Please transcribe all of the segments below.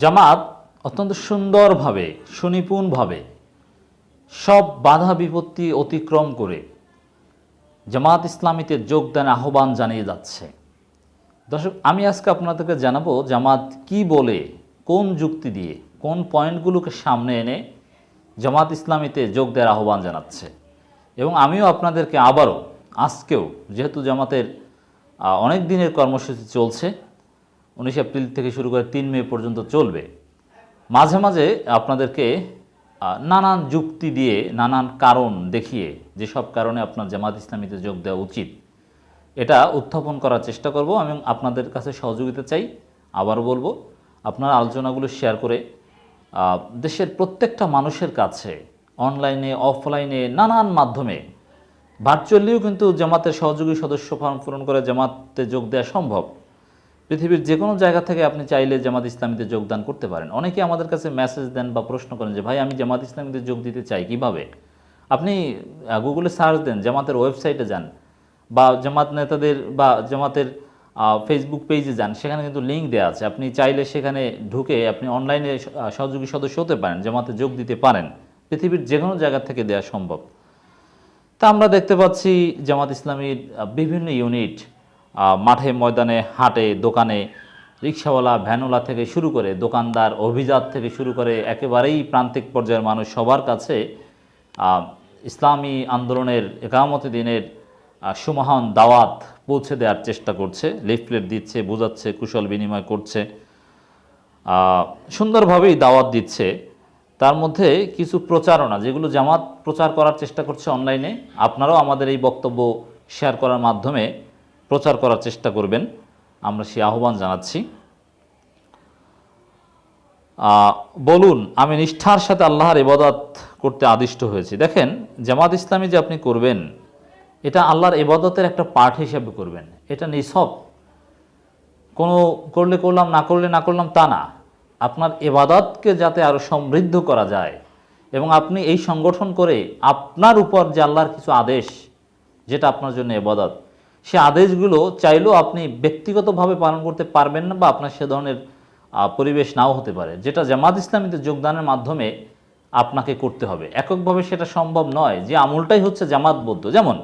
জামাত অত্যন্ত সুন্দরভাবে, সুনিপুণভাবে সব বাধা বিপত্তি অতিক্রম করে জামাত ইসলামীতে যোগদান আহ্বান জানিয়ে যাচ্ছে। দর্শক, আমি আজকে আপনাদেরকে জানাব জামাত কি বলে, কোন যুক্তি দিয়ে, কোন পয়েন্টগুলোকে সামনে এনে জামাত ইসলামীতে যোগ দেওয়ার আহ্বান জানাচ্ছে। এবং আমিও আপনাদেরকে আবারও, আজকেও, যেহেতু জামাতের অনেক দিনের কর্মসূচি চলছে উনিশ এপ্রিল থেকে শুরু করে তিন মে পর্যন্ত চলবে। মাঝে মাঝে আপনাদেরকে নানান যুক্তি দিয়ে, নানান কারণ দেখিয়ে যেসব কারণে আপনার জামাত ইসলামীতে যোগ দেওয়া উচিত, এটা উত্থাপন করার চেষ্টা করব আমি আপনাদের কাছে সহযোগিতা চাই। আবার বলব, আপনার আলোচনাগুলো শেয়ার করে দেশের প্রত্যেকটা মানুষের কাছে অনলাইনে অফলাইনে নানান মাধ্যমে ভার্চুয়ালিও কিন্তু জামাতের সহযোগী সদস্য ফর্ম পূরণ করে জামাতে যোগ দেওয়া সম্ভব। পৃথিবীর যে কোনো জায়গা থেকে আপনি চাইলে জামাত ইসলামীতে যোগদান করতে পারেন। অনেকে আমাদের কাছে মেসেজ দেন বা প্রশ্ন করেন যে, ভাই, আমি জামাত ইসলামীতে যোগ দিতে চাই কীভাবে? আপনি গুগলে সার্চ দেন, জামাতের ওয়েবসাইটে যান বা জামাত নেতাদের বা জামাতের ফেসবুক পেজে যান, সেখানে কিন্তু লিঙ্ক দেওয়া আছে। আপনি চাইলে সেখানে ঢুকে আপনি অনলাইনে সহযোগী সদস্য হতে পারেন, জামাতে যোগ দিতে পারেন। পৃথিবীর যে কোনো জায়গা থেকে দেওয়া সম্ভব। তা আমরা দেখতে পাচ্ছি জামাত ইসলামীর বিভিন্ন ইউনিট মাঠে ময়দানে, হাটে, দোকানে রিক্সাওয়ালা, ভ্যানওয়ালা থেকে শুরু করে দোকানদার, অভিজাত থেকে শুরু করে একেবারেই প্রান্তিক পর্যায়ের মানুষ সবার কাছে ইসলামী আন্দোলনের একামতি দিনের সুমহান দাওয়াত পৌঁছে দেওয়ার চেষ্টা করছে, লিফলেট দিচ্ছে, বোঝাচ্ছে, কুশল বিনিময় করছে সুন্দরভাবেই দাওয়াত দিচ্ছে। তার মধ্যে কিছু প্রচারণা, যেগুলো জামাত প্রচার করার চেষ্টা করছে অনলাইনে, আপনারাও আমাদের এই বক্তব্য শেয়ার করার মাধ্যমে প্রচার করার চেষ্টা করবেন। আমরা সে আহ্বান জানাচ্ছি। বলুন, আমি নিষ্ঠার সাথে আল্লাহর ইবাদত করতে আদিষ্ট হয়েছি। দেখেন, জামাত ইসলামী যে আপনি করবেন, এটা আল্লাহর ইবাদতের একটা পার্ট হিসেবে করবেন। এটা নিছক। কোনো করলে করলাম, না করলে না করলাম তা না। আপনার এবাদতকে যাতে আরও সমৃদ্ধ করা যায় এবং আপনি এই সংগঠন করে আপনার উপর যে আল্লাহর কিছু আদেশ, যেটা আপনার জন্য এবাদত সে আদেশগুলো চাইলেও আপনি ব্যক্তিগতভাবে পালন করতে পারবেন না বা আপনার সে ধরনের পরিবেশ নাও হতে পারে, যেটা জামাত ইসলামীতে যোগদানের মাধ্যমে আপনাকে করতে হবে। এককভাবে সেটা সম্ভব নয় যে আমলটাই হচ্ছে জামাতবদ্ধ। যেমন,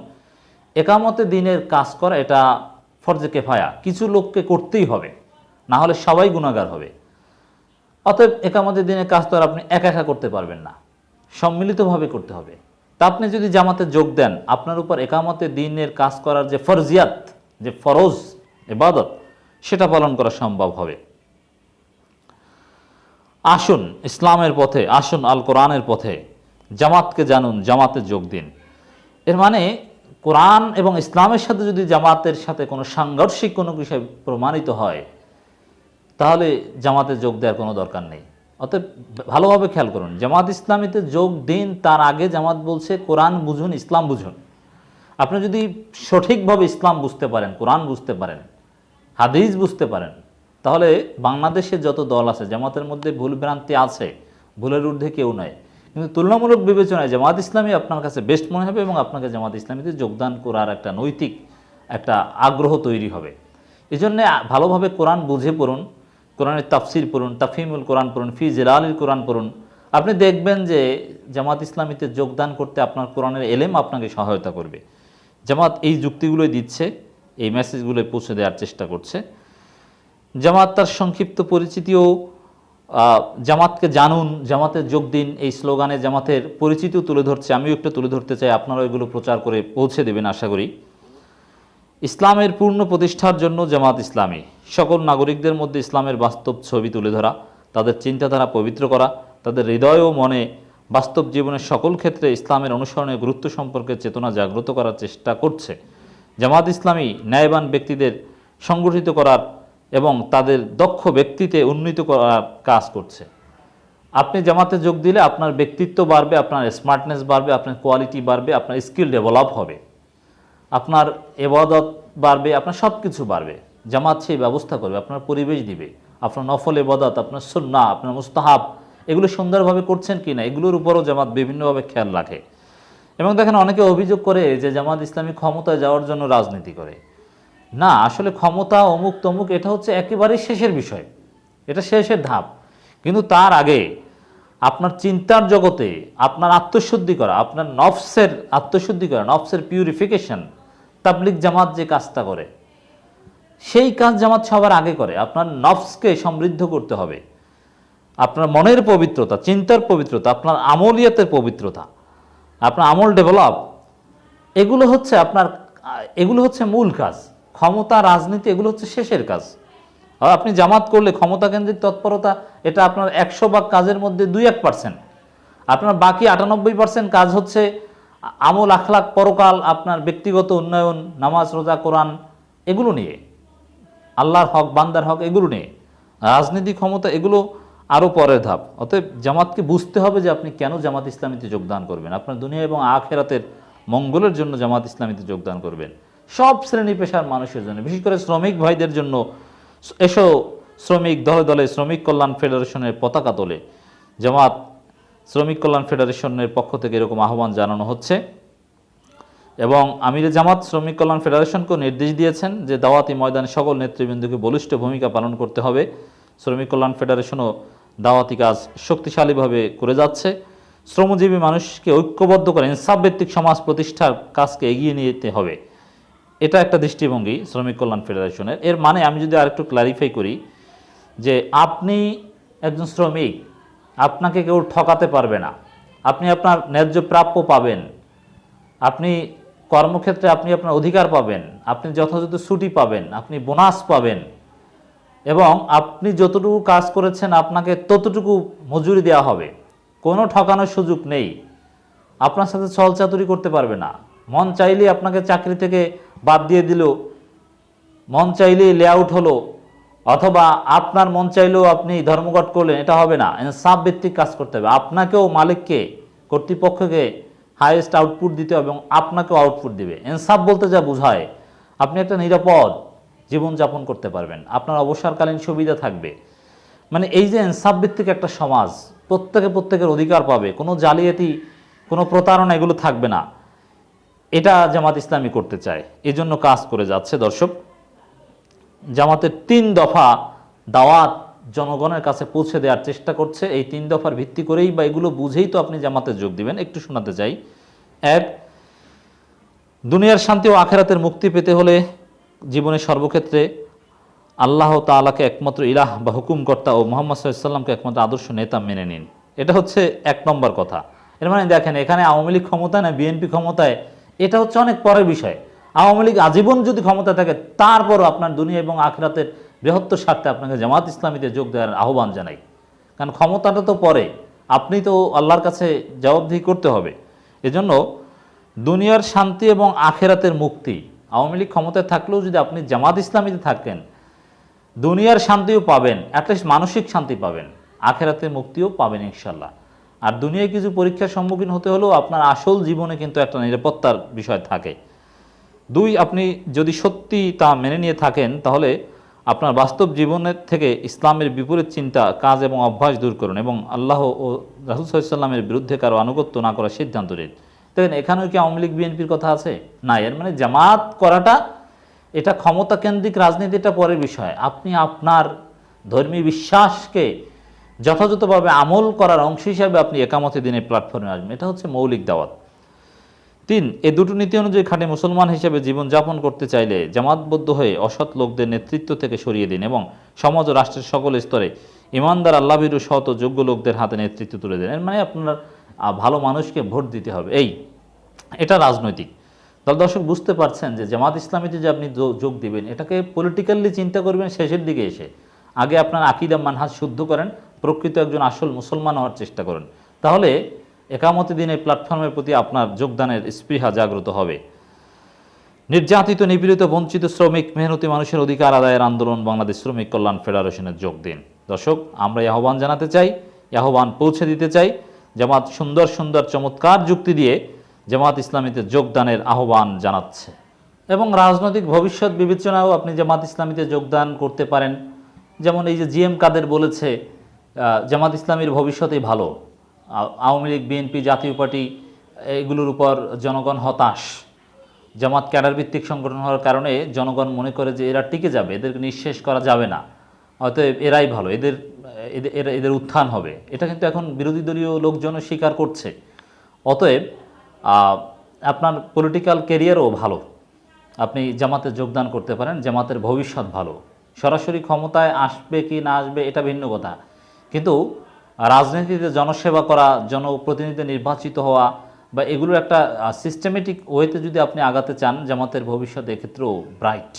একামতে দিনের কাজ করা, এটা ফরজে কেফায়া। কিছু লোককে করতেই হবে, না হলে সবাই গুণাগার হবে। অতএব একামতের দিনের কাজ তো আর আপনি একা একা করতে পারবেন না। সম্মিলিতভাবে করতে হবে। তা আপনি যদি জামাতে যোগ দেন, আপনার উপর একামতে দিনের কাজ করার যে ফরজিয়াত, যে ফরজ এবাদত সেটা পালন করা সম্ভব হবে। আসুন ইসলামের পথে, আসুন আল কোরআনের পথে, জামাতকে জানুন, জামাতে যোগ দিন। এর মানে কোরআন এবং ইসলামের সাথে যদি জামাতের সাথে কোনো সাংঘর্ষিক কোনো বিষয় প্রমাণিত হয়, তাহলে জামাতে যোগ দেওয়ার কোনো দরকার নেই। অতএব ভালোভাবে খেয়াল করুন, জামাত ইসলামীতে যোগ দিন, তার আগে জামাত বলছে, কোরআন বুঝুন, ইসলাম বুঝুন। আপনি যদি সঠিকভাবে ইসলাম বুঝতে পারেন, কোরআন বুঝতে পারেন, হাদিস বুঝতে পারেন, তাহলে বাংলাদেশে যত দল আছে, জামাতের মধ্যে ভুল ভ্রান্তি আছে, ভুলের ঊর্ধ্বে কেউ নয় কিন্তু তুলনামূলক বিবেচনায় জামাত ইসলামী আপনার কাছে বেস্ট মনে হবে এবং আপনাকে জামাত ইসলামীতে যোগদান করার একটা নৈতিক, একটা আগ্রহ তৈরি হবে। এই জন্যে ভালোভাবে কোরআন বুঝে পড়ুন কোরআনের তাফসির পড়ুন তাফিমুল কোরআন পড়ুন, ফি জেলালিল কোরআন পড়ুন, আপনি দেখবেন যে জামাত ইসলামীতে যোগদান করতে আপনার কোরআনের এলেম আপনাকে সহায়তা করবে। জামাত এই যুক্তিগুলোই দিচ্ছে, এই মেসেজগুলোই পৌঁছে দেওয়ার চেষ্টা করছে। জামাত তার সংক্ষিপ্ত পরিচিতিও জামাতকে জানুন জামাতে যোগ দিন, এই স্লোগানে জামাতের পরিচিতিও তুলে ধরছে, আমিও একটু তুলে ধরতে চাই আপনারা এগুলো প্রচার করে পৌঁছে দেবেন আশা করি। ইসলামের পূর্ণ প্রতিষ্ঠার জন্য জামাত ইসলামী। সকল নাগরিকদের মধ্যে ইসলামের বাস্তব ছবি তুলে ধরা, তাদের চিন্তাধারা পবিত্র করা, তাদের হৃদয় ও মনে বাস্তব জীবনের সকল ক্ষেত্রে ইসলামের অনুসরণের গুরুত্ব সম্পর্কে চেতনা জাগ্রত করার চেষ্টা করছে। জামাত ইসলামী ন্যায়বান ব্যক্তিদের সংগঠিত করার এবং তাদের দক্ষ ব্যক্তিতে উন্নীত করার কাজ করছে। আপনি জামাতে যোগ দিলে আপনার ব্যক্তিত্ব বাড়বে, আপনার স্মার্টনেস বাড়বে, আপনার কোয়ালিটি বাড়বে, আপনার স্কিল ডেভেলপ হবে। আপনার এবাদত বাড়বে, আপনার সব কিছু বাড়বে। জামাত সেই ব্যবস্থা করবে, আপনার পরিবেশ দিবে। আপনার নফল এবাদত, আপনার সুন্না আপনার মুস্তাহাব, এগুলো সুন্দরভাবে করছেন কি না এগুলোর উপরও জামাত বিভিন্নভাবে খেয়াল রাখে। এবং দেখেন অনেকে অভিযোগ করে যে জামাত ইসলামী ক্ষমতায় যাওয়ার জন্য রাজনীতি করে। না, আসলে ক্ষমতা অমুক তমুক, এটা হচ্ছে একেবারেই শেষের বিষয়। এটা শেষের ধাপ। কিন্তু তার আগে আপনার চিন্তার জগতে, আপনার আত্মশুদ্ধি করা, আপনার নফসের, আত্মশুদ্ধি করা, নফসের পিউরিফিকেশন তাবলিক জামাত যে কাজটা করে, সেই কাজ জামাত সবার আগে করে। আপনার নফসকে সমৃদ্ধ করতে হবে। আপনার মনের পবিত্রতা, চিন্তার পবিত্রতা, আপনার আমলিয়াতের পবিত্রতা, আপনার আমল ডেভেলপ, এগুলো হচ্ছে আপনার, এগুলো হচ্ছে মূল কাজ। ক্ষমতা, রাজনীতি, এগুলো হচ্ছে শেষের কাজ। আর আপনি জামাত করলে ক্ষমতা কেন্দ্রিক তৎপরতা, এটা আপনার একশো ভাগ কাজের মধ্যে দুই এক পার্সেন্ট আপনার বাকি আটানব্বই পার্সেন্ট কাজ হচ্ছে আমল আখলাক পরকাল, আপনার ব্যক্তিগত উন্নয়ন, নামাজ, রোজা, কোরআন, এগুলো নিয়ে, আল্লাহর হক, বান্দার হক, এগুলো নিয়ে, রাজনীতি ক্ষমতা, এগুলো আরও পরের ধাপ। অতএব জামাতকে বুঝতে হবে যে আপনি কেন জামাত ইসলামীতে যোগদান করবেন। আপনার দুনিয়া এবং আখেরাতের মঙ্গলের জন্য জামাত ইসলামীতে যোগদান করবেন। সব শ্রেণি পেশার মানুষের জন্য, বিশেষ করে শ্রমিক ভাইদের জন্য, এসো শ্রমিক দলে দলে, শ্রমিক কল্যাণ ফেডারেশনের পতাকা তোলে। জামাত শ্রমিক কল্যাণ ফেডারেশনের পক্ষ থেকে এরকম আহ্বান জানানো হচ্ছে। এবং আমির জামাত শ্রমিক কল্যাণ ফেডারেশনকেও নির্দেশ দিয়েছেন যে দাওয়াতি ময়দানে সকল নেতৃবৃন্দকে বলিষ্ঠ ভূমিকা পালন করতে হবে। শ্রমিক কল্যাণ ফেডারেশনও দাওয়াতি কাজ শক্তিশালীভাবে করে যাচ্ছে। শ্রমজীবী মানুষকে ঐক্যবদ্ধ করে ইনসাফ ভিত্তিক সমাজ প্রতিষ্ঠার কাজকে এগিয়ে নিয়ে যেতে হবে। এটা একটা দৃষ্টিভঙ্গি শ্রমিক কল্যাণ ফেডারেশনের। এর মানে আমি যদি আরেকটু ক্লারিফাই করি যে আপনি একজন শ্রমিক আপনাকে কেউ ঠকাতে পারবে না। আপনি আপনার ন্যায্য প্রাপ্য পাবেন। আপনি কর্মক্ষেত্রে আপনি আপনার অধিকার পাবেন। আপনি যথাযথ ছুটি পাবেন। আপনি বোনাস পাবেন। এবং আপনি যতটুকু কাজ করেছেন, আপনাকে ততটুকু মজুরি দেওয়া হবে। কোনো ঠকানোর সুযোগ নেই। আপনার সাথে ছলচাতুরি করতে পারবে না। মন চাইলে আপনাকে চাকরি থেকে বাদ দিয়ে দিল। মন চাইলেই লেআউট হলো। অথবা আপনার মন চাইলেও আপনি ধর্মঘট করলেন, এটা হবে না। সাব ভিত্তিক কাজ করতে হবে। আপনাকেও মালিককে, কর্তৃপক্ষকে হাইয়েস্ট আউটপুট দিতে হবে এবং আপনাকেও আউটপুট দিবে। এনসাফ বলতে যা বোঝায়, আপনি একটা নিরাপদ জীবনযাপন করতে পারবেন। আপনার অবসরকালীন সুবিধা থাকবে। মানে এই যে ইনসাফ ভিত্তিক একটা সমাজ, প্রত্যেকে প্রত্যেকের অধিকার পাবে। কোনো জালিয়াতি, কোনো প্রতারণা এগুলো থাকবে না। এটা জামাত ইসলামী করতে চায়। এজন্য কাজ করে যাচ্ছে দর্শক। জামাতের তিন দফা দাওয়াত জনগণের কাছে পৌঁছে দেওয়ার চেষ্টা করছে। এই তিন দফার ভিত্তি করেই বা এগুলো বুঝেই তো আপনি জামাতে যোগ দিবেন। একটু শোনাতে চাই। এক, দুনিয়ার শান্তি ও আখেরাতের মুক্তি পেতে হলে জীবনের সর্বক্ষেত্রে আল্লাহ তাআলাকে একমাত্র ইলাহ বা হুকুমকর্তা ও মোহাম্মদ সাল্লামকে একমাত্র আদর্শ নেতা মেনে নিন। এটা হচ্ছে এক নম্বর কথা। এর মানে দেখেন, এখানে আওয়ামী লীগ ক্ষমতায় না, বিএনপি ক্ষমতায়, এটা হচ্ছে অনেক পরের বিষয়। আওয়ামী লীগ আজীবন যদি ক্ষমতা থাকে, তারপরও আপনার দুনিয়া এবং আখরাতের বৃহত্তর স্বার্থে আপনাকে জামাত ইসলামীতে যোগ দেওয়ার আহ্বান জানাই। কারণ ক্ষমতাটা তো পরে, আপনি তো আল্লাহর কাছে জবাবদিহি করতে হবে। এজন্য দুনিয়ার শান্তি এবং আখেরাতের মুক্তি, আওয়ামী লীগ ক্ষমতায় থাকলেও যদি আপনি জামাত ইসলামীতে থাকেন, দুনিয়ার শান্তিও পাবেন অ্যাটলিস্ট মানসিক শান্তি পাবেন আখেরাতে মুক্তিও পাবেন ইনশাল্লাহ আর দুনিয়ায় কিছু পরীক্ষার সম্মুখীন হতে হলেও আপনার আসল জীবনে কিন্তু একটা নিরাপত্তার বিষয় থাকে। দুই, আপনি যদি সত্যি তা মেনে নিয়ে থাকেন, তাহলে আপনার বাস্তব জীবনের থেকে ইসলামের বিপরীত চিন্তা, কাজ এবং অভ্যাস দূর করুন এবং আল্লাহ ও রাহুল সাল্লামের বিরুদ্ধে কারও আনুগত্য না করার সিদ্ধান্ত নিন। দেখেন, এখানেও কি আওয়ামী লীগ, বিএনপির কথা আছে? না, এর মানে জামাত করাটা, এটা ক্ষমতা কেন্দ্রিক রাজনীতিটা পরের বিষয়। আপনি আপনার ধর্মী বিশ্বাসকে যথাযথভাবে আমল করার অংশ হিসাবে আপনি একামতে দিনের প্ল্যাটফর্মে আসবেন। এটা হচ্ছে মৌলিক দাওয়াত। তিন, এ দুটো নীতি অনুযায়ী খাঁটি মুসলমান হিসেবে জীবনযাপন করতে চাইলে জামাতবদ্ধ হয়ে অসৎ লোকদের নেতৃত্ব থেকে সরিয়ে দিন এবং সমাজ ও রাষ্ট্রের সকল স্তরে ইমানদার, আল্লাহবিরু, সৎ যোগ্য লোকদের হাতে নেতৃত্ব তুলে দেন। এর মানে আপনার ভালো মানুষকে ভোট দিতে হবে। এই, এটা রাজনৈতিক। তাহলে দর্শক বুঝতে পারছেন যে জামাত ইসলামীতে যে আপনি যোগ দিবেন, এটাকে পলিটিক্যালি চিন্তা করবেন শেষের দিকে এসে। আগে আপনার আকিদা, মানহাজ শুদ্ধ করেন, প্রকৃত একজন আসল মুসলমান হওয়ার চেষ্টা করেন। তাহলে একামতি দিনের প্ল্যাটফর্মের প্রতি আপনার যোগদানের স্পৃহা জাগ্রত হবে। নির্যাতিত, নিপীড়িত, বঞ্চিত শ্রমিক, মেহনতি মানুষের অধিকার আদায়ের আন্দোলন বাংলাদেশ শ্রমিক কল্যাণ ফেডারেশনের যোগ দিন। দর্শক, আমরা আহ্বান জানাতে চাই, এই আহ্বান পৌঁছে দিতে চাই জামাত সুন্দর সুন্দর, চমৎকার যুক্তি দিয়ে জামাত ইসলামীতে যোগদানের আহ্বান জানাচ্ছে। এবং রাজনৈতিক ভবিষ্যৎ বিবেচনাও আপনি জামাত ইসলামীতে যোগদান করতে পারেন। যেমন এই যে জিএম কাদের বলেছে জামাত ইসলামীর ভবিষ্যতেই ভালো। Awami League, BNP, Jatiya party, এগুলোর উপর জনগণ হতাশ। জামাত ক্যাডার ভিত্তিক সংগঠন হওয়ার কারণে জনগণ মনে করে যে এরা টিকে যাবে, এদেরকে নিঃশেষ করা যাবে না। অতএব এরাই ভালো, এদের এদের, এরা- এদের উত্থান হবে। এটা কিন্তু এখন বিরোধী দলীয় লোকজনও স্বীকার করছে। অতএব আপনার পলিটিক্যাল কেরিয়ারও ভালো। আপনি জামাতে যোগদান করতে পারেন, জামাতের ভবিষ্যৎ ভালো। সরাসরি ক্ষমতায় আসবে কি না আসবে, এটা ভিন্ন কথা। কিন্তু রাজনীতিতে জনসেবা করা জনপ্রতিনিধি নির্বাচিত হওয়া বা এগুলোর একটা সিস্টেমেটিক ওয়েতে যদি আপনি আগাতে চান জামাতের ভবিষ্যৎ এক্ষেত্রেও ব্রাইট